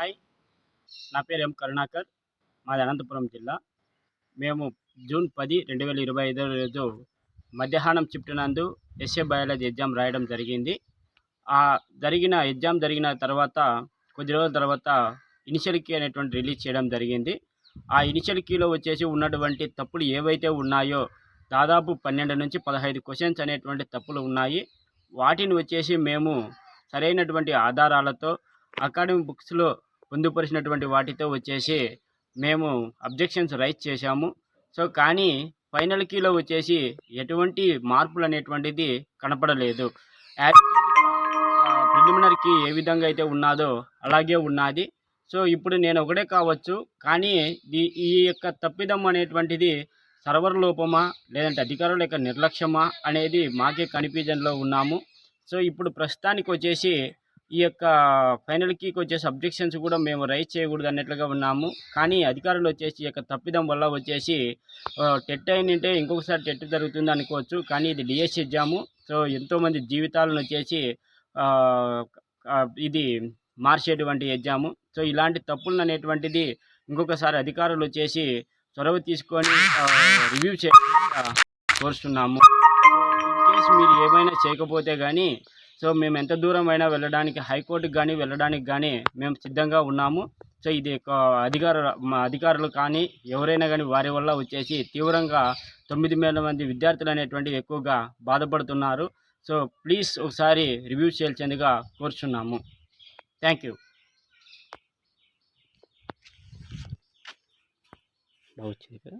Hi. నా పేరు ఎం కరుణాకర్. మాది అనంతపురం జిల్లా. మేము జూన్ పది రెండు వేల ఇరవై ఐదో రోజు మధ్యాహ్నం షిఫ్ట్ నందు ఎస్ఏ బయాలజీ ఎగ్జామ్ రాయడం జరిగింది. ఆ జరిగిన ఎగ్జామ్ జరిగిన తర్వాత కొద్ది రోజుల తర్వాత ఇనిషియల్ కీ అనేటువంటి రిలీజ్ చేయడం జరిగింది. ఆ ఇనిషియల్ కీలో వచ్చేసి ఉన్నటువంటి తప్పులు ఏవైతే ఉన్నాయో దాదాపు పన్నెండు నుంచి పదహైదు క్వశ్చన్స్ అనేటువంటి తప్పులు ఉన్నాయి. వాటిని వచ్చేసి మేము సరైనటువంటి ఆధారాలతో అకాడమిక్ బుక్స్లో పొందుపరిచినటువంటి వాటితో వచ్చేసి మేము అబ్జెక్షన్స్ రైజ్ చేశాము. సో కానీ ఫైనల్ కీలో వచ్చేసి ఎటువంటి మార్పులు అనేటువంటిది కనపడలేదు. ప్రిలిమినరీకి ఏ విధంగా అయితే ఉన్నదో అలాగే ఉన్నది. సో ఇప్పుడు నేను ఒకటే కావచ్చు కానీ ఈ ఈ యొక్క తప్పిదం అనేటువంటిది సర్వర్ లోపమా లేదంటే అధికారుల యొక్క నిర్లక్ష్యమా అనేది మాకే కన్ఫ్యూజన్లో ఉన్నాము. సో ఇప్పుడు ప్రస్తుతానికి వచ్చేసి ఈ యొక్క ఫైనల్ కీకి వచ్చేసి అబ్జెక్షన్స్ కూడా మేము రైజ్ చేయకూడదు అన్నట్లుగా ఉన్నాము. కానీ అధికారులు వచ్చేసి ఈ యొక్క తప్పిదం వల్ల వచ్చేసి టెట్ అయినంటే ఇంకొకసారి టెట్ జరుగుతుంది అనుకోవచ్చు. కానీ ఇది డిఎస్ ఎగ్జాము. సో ఎంతోమంది జీవితాలను వచ్చేసి ఇది మార్చేటువంటి ఎగ్జాము. సో ఇలాంటి తప్పులను అనేటువంటిది ఇంకొకసారి అధికారులు వచ్చేసి చొరవ తీసుకొని రివ్యూ చేయాలని కోరుస్తున్నాము ఇన్ కేసు మీరు ఏమైనా చేయకపోతే కానీ సో మేము ఎంత దూరం అయినా వెళ్ళడానికి హైకోర్టుకి కానీ వెళ్ళడానికి కానీ మేము సిద్ధంగా ఉన్నాము. సో ఇది అధికార మా అధికారులు కానీ ఎవరైనా కానీ వారి వల్ల వచ్చేసి తీవ్రంగా తొమ్మిది వేల మంది విద్యార్థులు అనేటువంటి ఎక్కువగా బాధపడుతున్నారు. సో ప్లీజ్ ఒకసారి రివ్యూ చేయాల్సిందిగా కోరుచున్నాము. థ్యాంక్ యూ వచ్చింది కదా